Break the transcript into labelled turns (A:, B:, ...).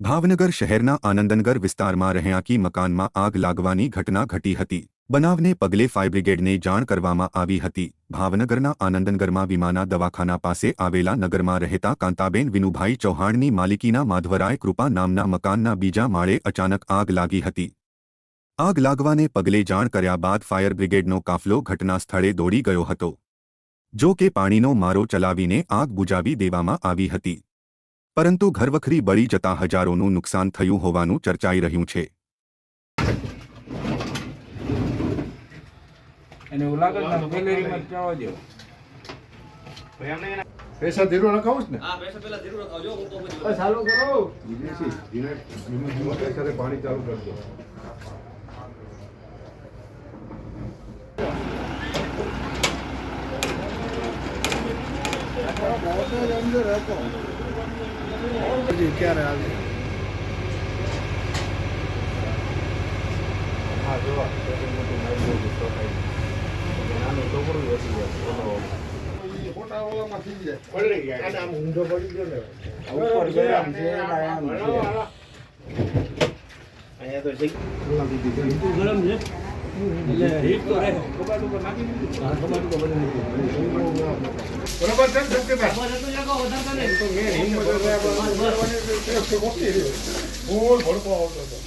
A: ભાવનગર શહેરના આનંદનગર વિસ્તારમાં રહેણાંકી મકાનમાં આગ લાગવાની ઘટના ઘટી હતી. બનાવને પગલે ફાયર બ્રિગેડને જાણ કરવામાં આવી હતી. ભાવનગરના આનંદનગરમાં વિમાના દવાખાના પાસે આવેલા નગરમાં રહેતા કાંતાબેન વિનુભાઈ ચૌહાણની માલિકીના માધવરાય કૃપા નામના મકાનના બીજા માળે અચાનક આગ લાગી હતી. આગ લાગવાને પગલે જાણ કર્યા બાદ ફાયર બ્રિગેડનો કાફલો ઘટના સ્થળે દોડી ગયો હતો. જો કે પાણીનો મારો ચલાવીને આગ બુજાવી દેવામાં આવી હતી. પરંતુ ઘરવખરી બળી જતા હજારોનું નુકસાન થયું હોવાનું ચર્ચાઈ રહ્યું છે.
B: અને એવું લાગે છે ને ગેલેરીમાં જવા દો
C: પૈસા ધીરો રખાવું ને?
D: હા પૈસા પેલા જરૂર રખાવજો હું તો પછી
B: ચાલુ કરો.
C: ધીરેથી ધીરે ધીમે ધીમે પાણી ચાલુ કરજો. ક્યારે આવે? હા જોવા મોટું મારી નાનું છોકરું જાય મોટા ઓલામાં થઈ જાય પડી જાય આમ ઊંધો પડી ગયો ને.
B: ઉપર ગરમ છે
D: અહીંયા તો
B: ગરમ છે. એટલે તો રહે. કબાટ ઉપર નાખી દીધું હા કબાટ ઉપર
C: છે ને સત્યભાઈ? ફૂલ ભડકો આવતો હતો.